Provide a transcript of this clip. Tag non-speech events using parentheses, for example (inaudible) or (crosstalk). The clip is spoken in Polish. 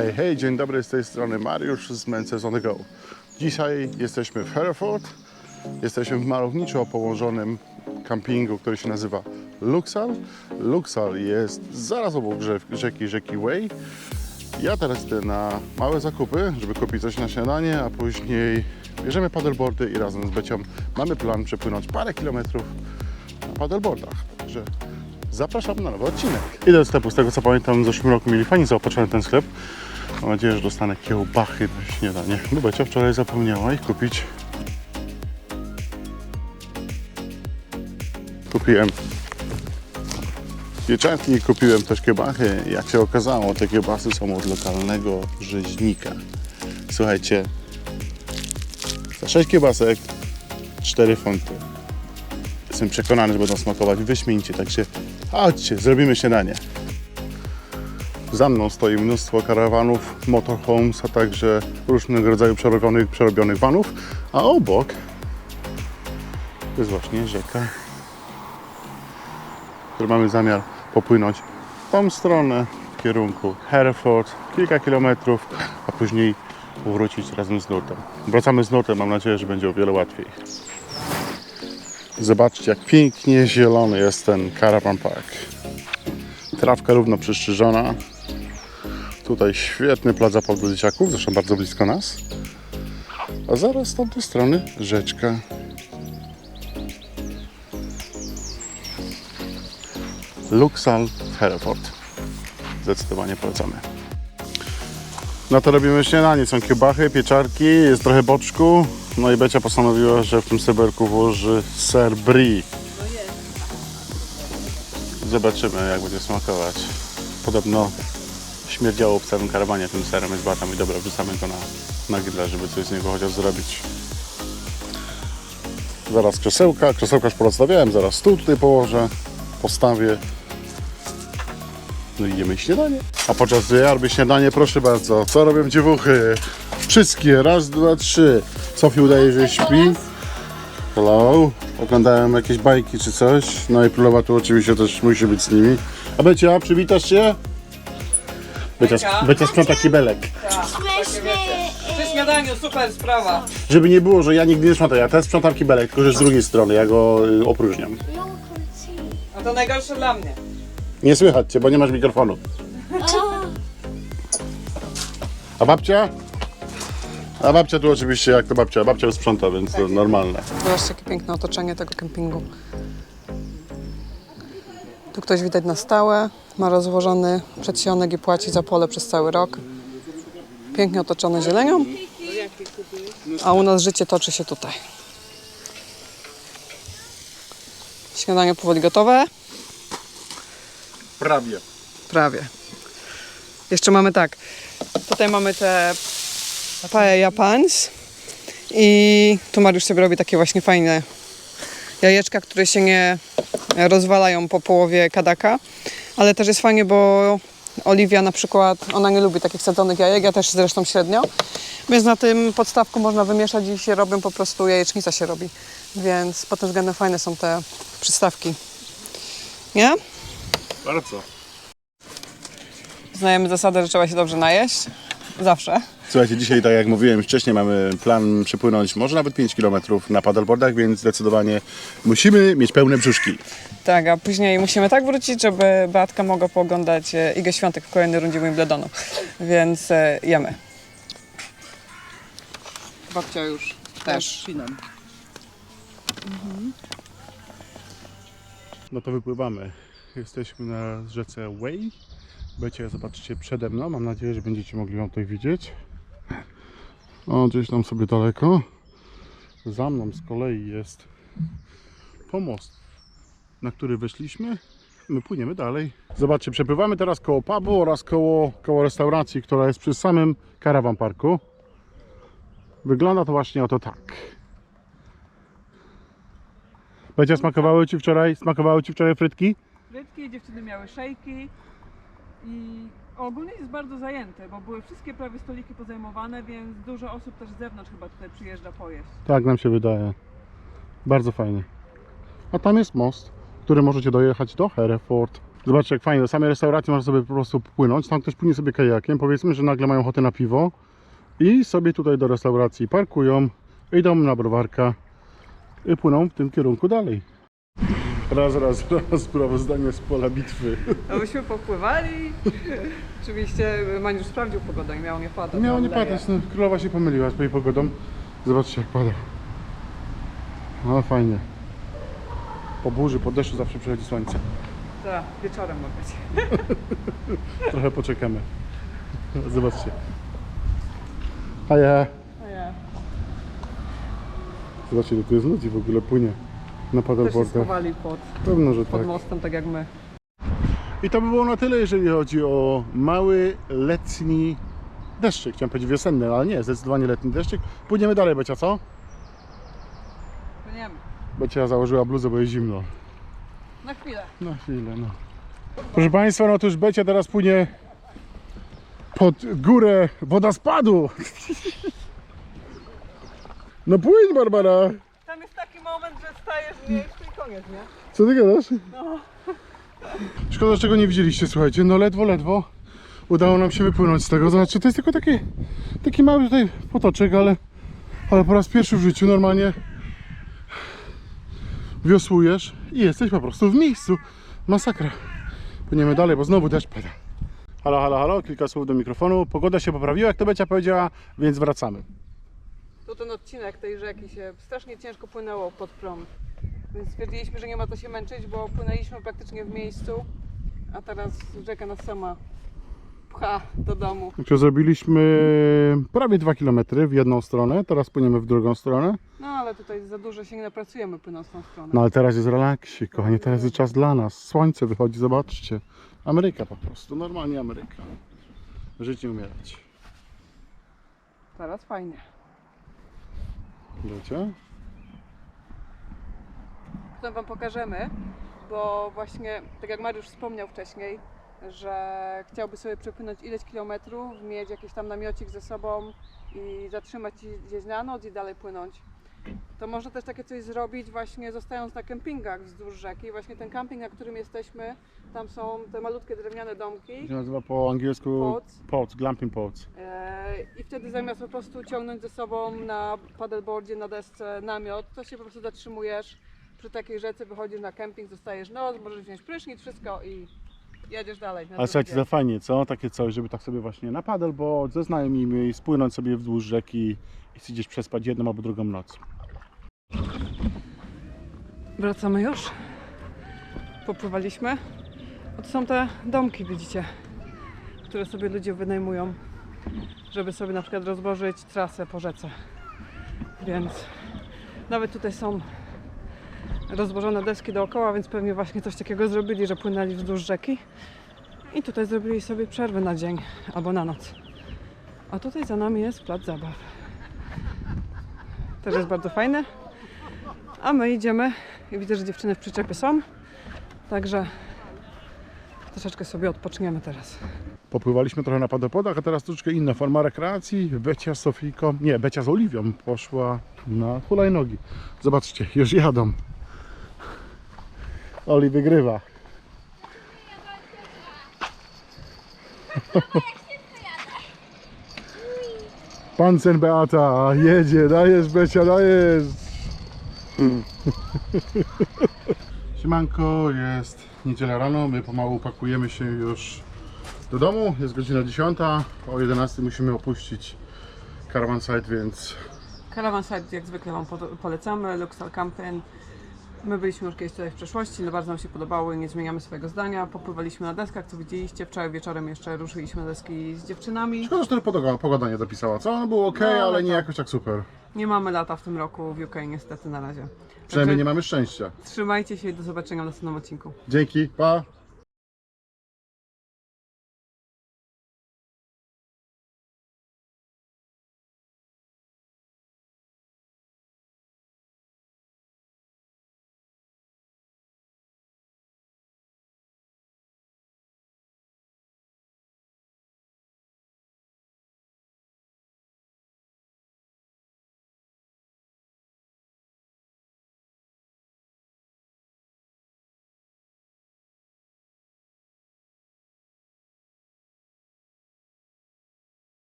Hej, hej, dzień dobry, z tej strony Mariusz z Menses on the Go. Dzisiaj jesteśmy w Hereford, jesteśmy w malowniczo położonym kampingu, który się nazywa Luxal. Luxal jest zaraz obok rzeki, rzeki Way. Ja teraz idę na małe zakupy, żeby kupić coś na śniadanie, a później bierzemy paddleboardy i razem z Becią mamy plan przepłynąć parę kilometrów na paddleboardach. Także zapraszam na nowy odcinek. Idę do sklepu, z tego co pamiętam w zeszłym roku mieli fajnie zaopatrzony ten sklep. Mam nadzieję, że dostanę kiełbachy na śniadanie. No Becia wczoraj zapomniała ich kupić. Kupiłem pieczarki, kupiłem też kiełbachy. Jak się okazało, te kiełbasy są od lokalnego rzeźnika. Słuchajcie, za 6 kiełbasek 4 funty. Jestem przekonany, że będą smakować wyśmienicie, także chodźcie, zrobimy śniadanie. Za mną stoi mnóstwo karawanów, motorhomes, a także różnego rodzaju przerobionych, przerobionych vanów, a obok jest właśnie rzeka, którą mamy zamiar popłynąć w tą stronę, w kierunku Hereford, kilka kilometrów, a później wrócić razem z nurtem. Wracamy z nurtem, mam nadzieję, że będzie o wiele łatwiej. Zobaczcie, jak pięknie zielony jest ten Caravan Park. Trawka równo przystrzyżona. Tutaj świetny plac zabaw dla dzieciaków, zresztą bardzo blisko nas. A zaraz z tamtej strony rzeczka. Luxal Hereford. Zdecydowanie polecamy. No to robimy śniadanie. Są kiełbachy, pieczarki, jest trochę boczku. No i Becia postanowiła, że w tym seberku włoży ser brie. Zobaczymy, jak będzie smakować. Podobno śmierdziało w całym karawanie tym serem, batam i dobra, wrzucamy go na, na grilla, żeby coś z niego chociaż zrobić. Zaraz krzesełka, krzesełka już porozstawiałem, zaraz stół tutaj położę, postawię. No i śniadanie. A podczas gdy ja robię śniadanie, proszę bardzo, co robią dziewuchy? Wszystkie, raz, dwa, trzy. Sofii udaje, że śpi. Hello. Oglądałem jakieś bajki czy coś. No i królowa tu oczywiście też musi być z nimi. A Becia, przywitasz się? Becia, Becia sprząta kibelek. Śmieszny. Przy śniadaniu super sprawa. Żeby nie było, że ja nigdy nie sprzątam. Ja też sprzątam kibelek, tylko że z drugiej strony, ja go y, opróżniam. A to najgorsze dla mnie. Nie słychać cię, bo nie masz mikrofonu. A babcia? A babcia tu oczywiście, jak to babcia? Babcia już sprząta, więc to normalne. Zobaczcie, jakie piękne otoczenie tego kempingu. Tu ktoś widać na stałe, ma rozłożony przedsionek i płaci za pole przez cały rok. Pięknie otoczone zielenią. A u nas życie toczy się tutaj. Śniadanie powoli gotowe. Prawie. Prawie. Jeszcze mamy tak. Tutaj mamy te paella japans i tu Mariusz sobie robi takie właśnie fajne jajeczka, które się nie rozwalają po połowie kadaka, ale też jest fajnie, bo Oliwia na przykład, ona nie lubi takich sadzonych jajek, ja też zresztą średnio, więc na tym podstawku można wymieszać i się robią po prostu jajecznica się robi, więc pod tym względem fajne są te przystawki. Nie? Bardzo. Znajemy zasadę, że trzeba się dobrze najeść. Zawsze. Słuchajcie, dzisiaj, tak jak mówiłem wcześniej, mamy plan przepłynąć może nawet 5 km na paddleboardach, więc zdecydowanie musimy mieć pełne brzuszki. Tak, a później musimy tak wrócić, żeby Beatka mogła pooglądać e, Igę Świątek w kolejnej rundzie Wimbledonu. Więc e, jemy. Babcia już też. No to wypływamy. Jesteśmy na rzece Way. Będziecie, zobaczcie, przede mną. Mam nadzieję, że będziecie mogli ją tutaj widzieć. O, gdzieś tam sobie daleko. Za mną z kolei jest pomost, na który weszliśmy. My płyniemy dalej. Zobaczcie, przepływamy teraz koło pubu oraz koło, koło restauracji, która jest przy samym Caravan Parku. Wygląda to właśnie oto tak. Będzie smakowały Ci wczoraj, smakowały Ci wczoraj frytki? Frytki, dziewczyny miały szejki i ogólnie jest bardzo zajęte, bo były wszystkie prawie stoliki pozajmowane, więc dużo osób też z zewnątrz chyba tutaj przyjeżdża pojeść. Tak nam się wydaje. Bardzo fajnie. A tam jest most, który możecie dojechać do Hereford. Zobaczcie jak fajnie, do samej restauracji można sobie po prostu płynąć, tam ktoś płynie sobie kajakiem, powiedzmy, że nagle mają ochotę na piwo i sobie tutaj do restauracji parkują, idą na browarka i płyną w tym kierunku dalej. Raz, raz, raz, sprawozdanie z pola bitwy. No myśmy popływali. Oczywiście Maniusz sprawdził pogodę i miało nie padać. Miało nie padać, no, królowa się pomyliła z jej pogodą. Zobaczcie jak pada. No fajnie. Po burzy, po deszczu zawsze przychodzi słońce. Tak, wieczorem ma być. (laughs) Trochę poczekamy. Zobaczcie. A ja. A ja Zobaczcie, ile tu jest ludzi w ogóle płynie na też się schowali pod, Pewno, że pod tak. mostem, tak jak my. I to by było na tyle, jeżeli chodzi o mały, letni deszczyk. Chciałem powiedzieć wiosenny, ale nie, zdecydowanie letni deszczyk. Płyniemy dalej, Becia, co? Płyniemy. Becia założyła bluzę, bo jest zimno. Na chwilę. Na chwilę, no. Proszę Państwa, no to już Becia teraz płynie pod górę wodospadu. (laughs) No płyń, Barbara. Tam jest taki moment, że stajesz w miejscu i koniec, nie? Co ty gadasz? (laughs) Szkoda, że czego nie widzieliście, słuchajcie. No ledwo, ledwo udało nam się wypłynąć z tego. Znaczy, to jest tylko taki, taki mały tutaj potoczek, ale, ale po raz pierwszy w życiu normalnie wiosłujesz i jesteś po prostu w miejscu. Masakra. Płyniemy dalej, bo znowu deszcz pada. Halo, halo, halo, kilka słów do mikrofonu. Pogoda się poprawiła, jak to Becia powiedziała, więc wracamy. Tu ten odcinek tej rzeki się strasznie ciężko płynęło pod prąd. Więc stwierdziliśmy, że nie ma co się męczyć, bo płynęliśmy praktycznie w miejscu, a teraz rzeka nas sama pcha do domu. Także zrobiliśmy prawie 2 km w jedną stronę, teraz płyniemy w drugą stronę. No ale tutaj za dużo się nie napracujemy płynąc tą stronę. No ale teraz jest relaksie, kochanie, teraz jest czas dla nas. Słońce wychodzi, zobaczcie. Ameryka po prostu, normalnie Ameryka. Żyć nie umierać. Teraz fajnie. Wiecie? Potem Wam pokażemy, bo właśnie, tak jak Mariusz wspomniał wcześniej, że chciałby sobie przepłynąć ileś kilometrów, mieć jakiś tam namiocik ze sobą i zatrzymać się gdzieś na noc i dalej płynąć. To można też takie coś zrobić właśnie zostając na kempingach wzdłuż rzeki. Właśnie ten camping, na którym jesteśmy, tam są te malutkie drewniane domki. To się nazywa po angielsku Pods. pods, glamping pods. E, I wtedy zamiast po prostu ciągnąć ze sobą na paddleboardzie, na desce namiot, to się po prostu zatrzymujesz przy takiej rzece, wychodzisz na kemping, zostajesz noc, możesz wziąć prysznic, wszystko i jedziesz dalej. na Ale słuchajcie, to fajnie, co? Takie coś, żeby tak sobie właśnie na paddleboard ze znajomymi, spłynąć sobie wzdłuż rzeki i gdzieś przespać jedną albo drugą noc. Wracamy już. Popływaliśmy. To są te domki, widzicie, które sobie ludzie wynajmują, żeby sobie na przykład rozłożyć trasę po rzece. Więc nawet tutaj są rozłożone deski dookoła, więc pewnie właśnie coś takiego zrobili, że płynęli wzdłuż rzeki. I tutaj zrobili sobie przerwę na dzień albo na noc. A tutaj za nami jest plac zabaw. Też jest bardzo fajny. A my idziemy i widzę, że dziewczyny w przyczepie są. Także troszeczkę sobie odpoczniemy teraz. Popływaliśmy trochę na paddlepodach, a teraz troszeczkę inna forma rekreacji. Becia z Sofijką, nie, Becia z Oliwią poszła na hulajnogi. Zobaczcie, już jadą. Oli wygrywa. Pancen Beata, jedzie, dajesz Becia, dajesz. (laughs) Siemanko, jest niedziela rano, my pomału pakujemy się już do domu. Jest godzina 10, o 11 musimy opuścić Caravan Site, więc Caravan Site jak zwykle Wam po- polecamy, Luxor Camping. My byliśmy już kiedyś tutaj w przeszłości, ale bardzo nam się podobało i nie zmieniamy swojego zdania. Popływaliśmy na deskach, co widzieliście. Wczoraj wieczorem jeszcze ruszyliśmy na deski z dziewczynami. szkoda, że to pogoda, pogoda nie dopisała, co? No było ok, No, ale ale nie jakoś tak super. Nie mamy lata w tym roku w UK niestety na razie. Przynajmniej Także nie mamy szczęścia. Trzymajcie się i do zobaczenia w następnym odcinku. Dzięki, pa!